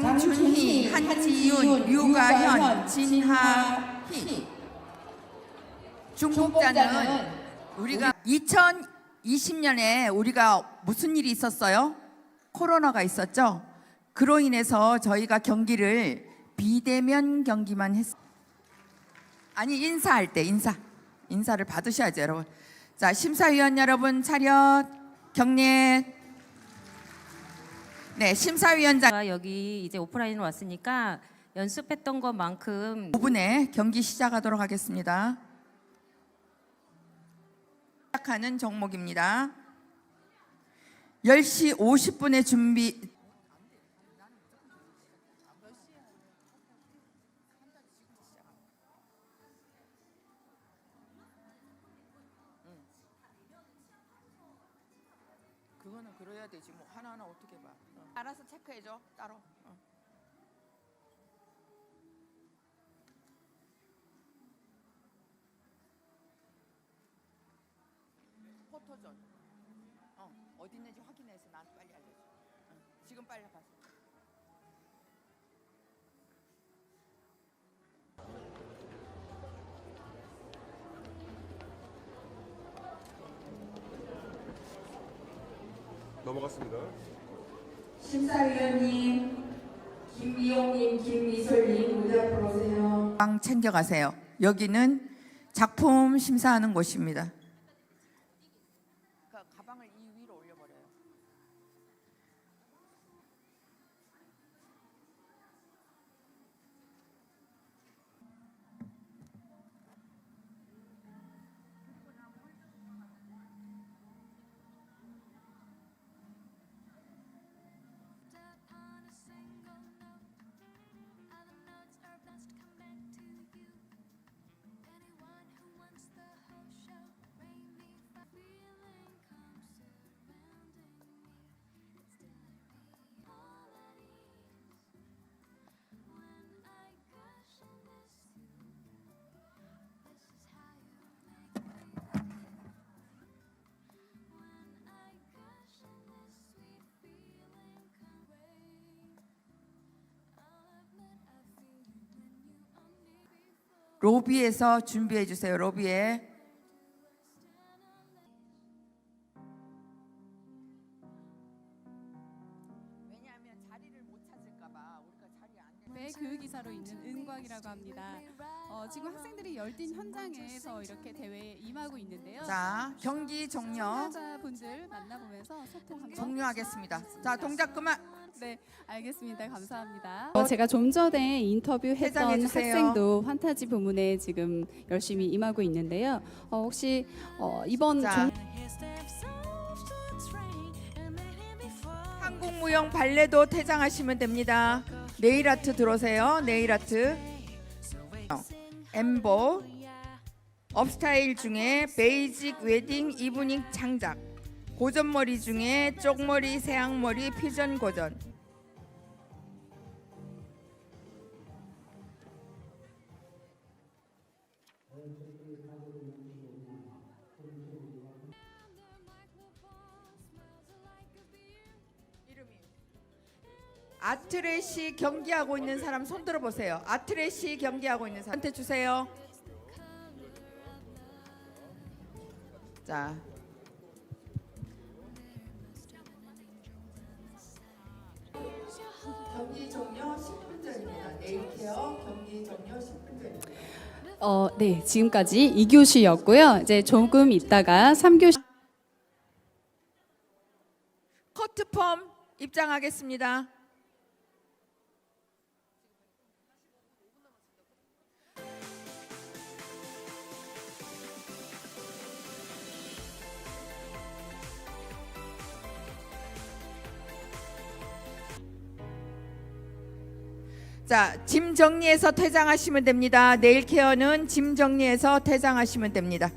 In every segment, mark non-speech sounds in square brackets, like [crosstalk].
장춘희, 한지윤, 류가현, 진하희. 중복자는 우리가 2020년에 우리가 무슨 일이 있었어요? 코로나가 있었죠. 그로 인해서 저희가 경기를 비대면 경기만 했. 아니 인사할 때 인사 인사를 받으셔야죠, 여러분. 자 심사위원 여러분 차렷 경례. 네 심사위원장 제가 여기 이제 오프라인으로 왔으니까 연습했던 것만큼 5분에 경기 시작하도록 하겠습니다. 시작하는 종목입니다. 10시 50분에 준비 그거는 그래야 되지 뭐 하나하나 어떻게 봐. 알아서 체크해 줘 따로. 어. 포토존. 어, 어디 있는지 확인해서 나한테 빨리 알려줘. 어, 지금 빨리 가서. 넘어갔습니다. 심사위원님, 김미용님, 김미설님 무대 앞으로 오세요. 빵 챙겨가세요. 여기는 작품 심사하는 곳입니다. 로비에서 준비해 주세요. 로비에. 왜냐하면 자리를 못 찾을까 봐 우리가 자리 안 네, 교육이사로 있는 은광이라고 합니다. 어, 지금 학생들이 열띤 현장에서 이렇게 대회에 임하고 있는데요. 자, 경기 종료. 참가자분들 만나보면서 소통 종료하겠습니다. 자, 동작 그만. 네, 알겠습니다. 감사합니다. 어, 제가 좀 전에 인터뷰했던. 학생도 환타지 부문에 지금 열심히 임하고 있는데요. 어, 혹시 어, 이번 자. 종... 한국무용 발레도 퇴장하시면 됩니다. 네일 아트 들어오세요. 네일 아트. 어, 엠보. 업스타일 중에 베이직 웨딩 이브닝 창작. 고전머리 중에 쪽머리, 세앙머리, 퓨전 고전. 아트레시 경기하고 있는 사람 손 들어 보세요. 아트레시 경기하고 있는 사람한테 주세요. 자. 경기 종료 10분 전입니다. 네일 케어 경기 종료 10분 전입니다. 어, 네, 지금까지 2교시였고요. 이제 조금 있다가 3교시 커트펌 입장하겠습니다. 자, 짐 정리해서 퇴장하시면 됩니다. 네일 케어는 짐 정리해서 퇴장하시면 됩니다.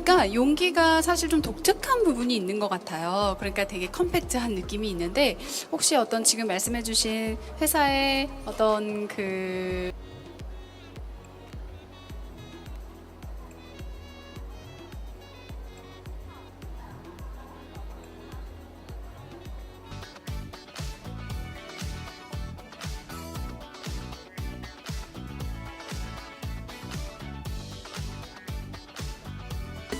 그러니까 용기가 사실 좀 독특한 부분이 있는 것 같아요. 그러니까 되게 컴팩트한 느낌이 있는데 혹시 어떤 지금 말씀해주신 회사의 어떤 그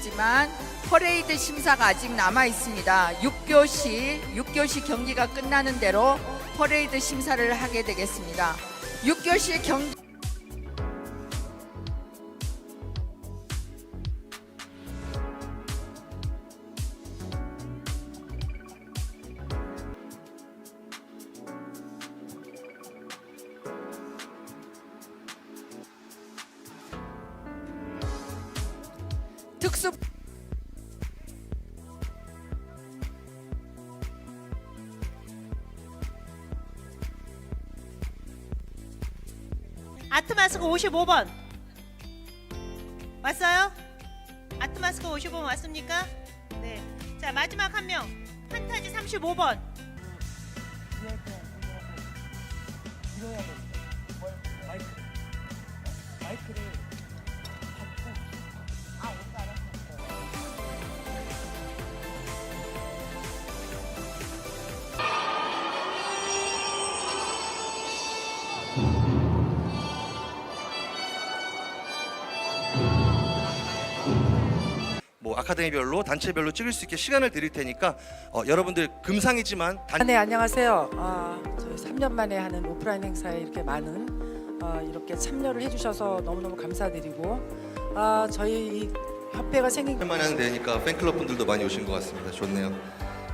하지만 퍼레이드 심사가 아직 남아 있습니다. 6교시 6교시 경기가 끝나는 대로 퍼레이드 심사를 하게 되겠습니다. 6교시 경기 특수 아트마스크 55번 왔어요? 아트마스크 55번 왔습니까? 네. 자 마지막 한 명. 판타지 35번. 뭐 아카데미별로 단체별로 찍을 수 있게 시간을 드릴 테니까 어, 여러분들 금상이지만 단 아, 네 안녕하세요. 아, 저희 3년 만에 하는 오프라인 행사에 이렇게 많은 아, 이렇게 참여를 해주셔서 너무너무 감사드리고 아, 저희 이 협회가 생긴 만에 하는 데니까 팬클럽 분들도 많이 오신 것 같습니다. 좋네요.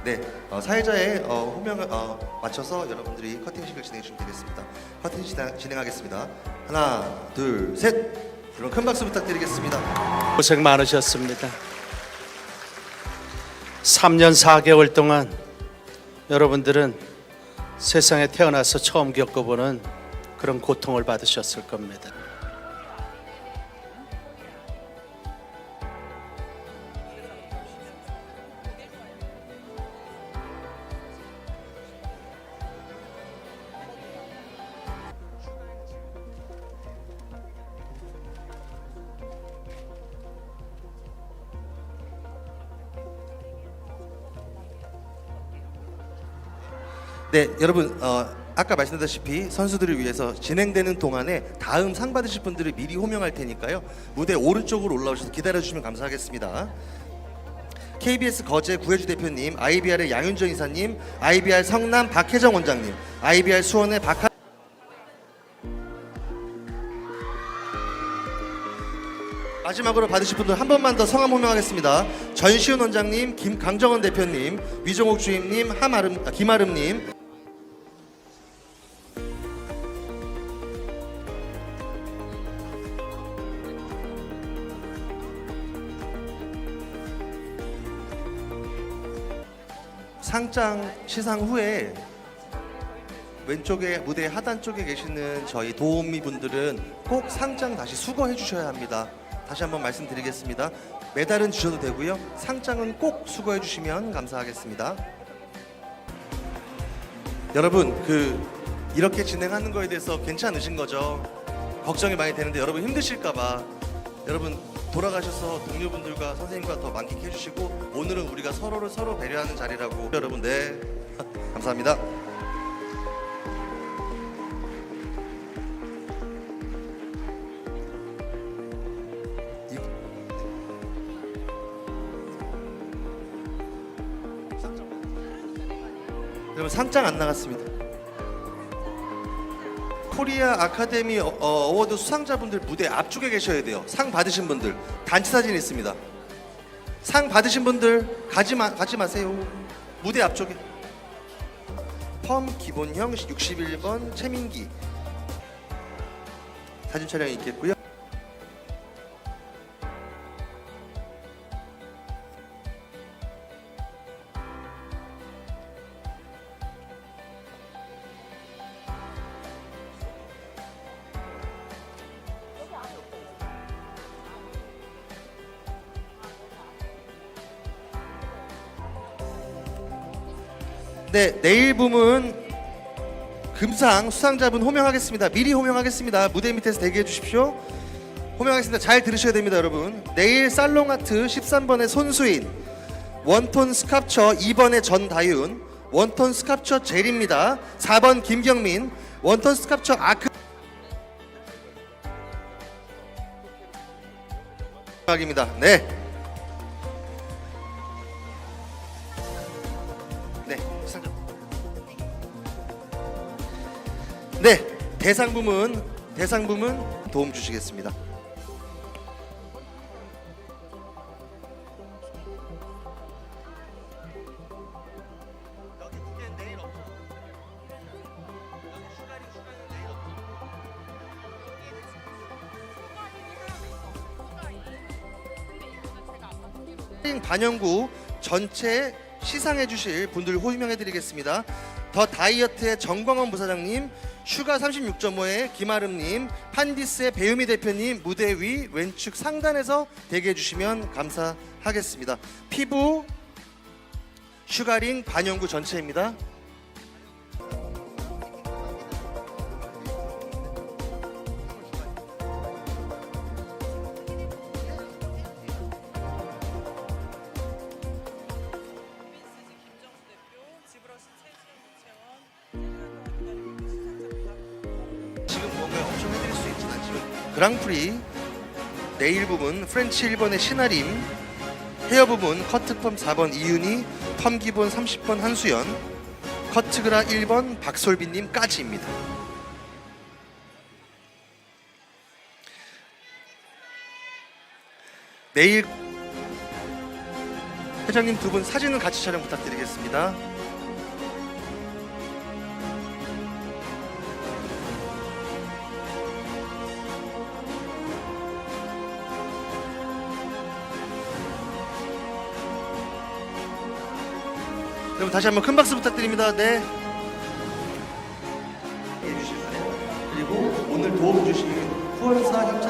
네, 어, 사회자의 어, 호명을 어, 맞춰서 여러분들이 커팅식을 진행해 주시면 되겠습니다. 커팅 진행, 진행하겠습니다. 하나, 둘, 셋. 여러분 큰 박수 부탁드리겠습니다. 고생 많으셨습니다. 3년 4개월 동안 여러분들은 세상에 태어나서 처음 겪어보는 그런 고통을 받으셨을 겁니다. 네, 여러분 어, 아까 말씀드렸다시피 선수들을 위해서 진행되는 동안에 다음 상 받으실 분들을 미리 호명할 테니까요. 무대 오른쪽으로 올라오셔서 기다려 주시면 감사하겠습니다. KBS 거제 구혜주 대표님, IBR의 양윤정 이사님, IBR 성남 박혜정 원장님, IBR 수원의 박하 마지막으로 받으실 분들 한 번만 더 성함 호명하겠습니다. 전시훈 원장님, 김강정원 대표님, 위종옥 주임님, 함아름, 아, 김아름님, 상장 시상 후에 왼쪽에 무대 하단 쪽에 계시는 저희 도우미 분들은 꼭 상장 다시 수거해 주셔야 합니다. 다시 한번 말씀드리겠습니다. 메달은 주셔도 되고요. 상장은 꼭 수거해 주시면 감사하겠습니다. 여러분 그 이렇게 진행하는 거에 대해서 괜찮으신 거죠? 걱정이 많이 되는데 여러분 힘드실까 봐 여러분 돌아가셔서 동료분들과 선생님과 더 만끽해 주시고 오늘은 우리가 서로를 서로 배려하는 자리라고 여러분 네 [laughs] 감사합니다. 상장 안 나갔습니다. 코리아 아카데미 어, 어, 워드 수상자분들 무대 앞쪽에 계셔야 돼요. 상 받으신 분들 단체 사진 있습니다. 상 받으신 분들 가지 마 가지 마세요. 무대 앞쪽에. 펌 기본형 61번 최민기 사진 촬영이 있겠고요. 네, 내일 붐은 금상 수상자분 호명하겠습니다. 미리 호명하겠습니다. 무대 밑에서 대기해 주십시오. 호명하겠습니다. 잘 들으셔야 됩니다, 여러분. 내일 살롱아트 13번의 손수인, 원톤 스캅처 2번의 전다윤, 원톤 스캅처 젤입니다. 4번 김경민, 원톤 스캅처 아크 입니다. 네. 네, 네, 대상 부문 대상 부문 도움 주시겠습니다. 반영구 전체 시상해 주실 분들 호명해 드리겠습니다. 더 다이어트의 정광원 부사장님, 슈가 36.5의 김아름님, 판디스의 배우미 대표님 무대 위 왼측 상단에서 대기해 주시면 감사하겠습니다. 피부 슈가링 반영구 전체입니다. 그랑프리 네일 부분 프렌치 1번의 신아림 헤어 부분 커트펌 4번 이윤희 펌 기본 30번 한수연 커트그라 1번 박솔빈님까지입니다. 내일 회장님 두 분 사진은 같이 촬영 부탁드리겠습니다. 여러분 다시 한번 큰 박수 부탁드립니다. 네. 해주실 거예요. 그리고 오늘 도움 주신 후원사 협찬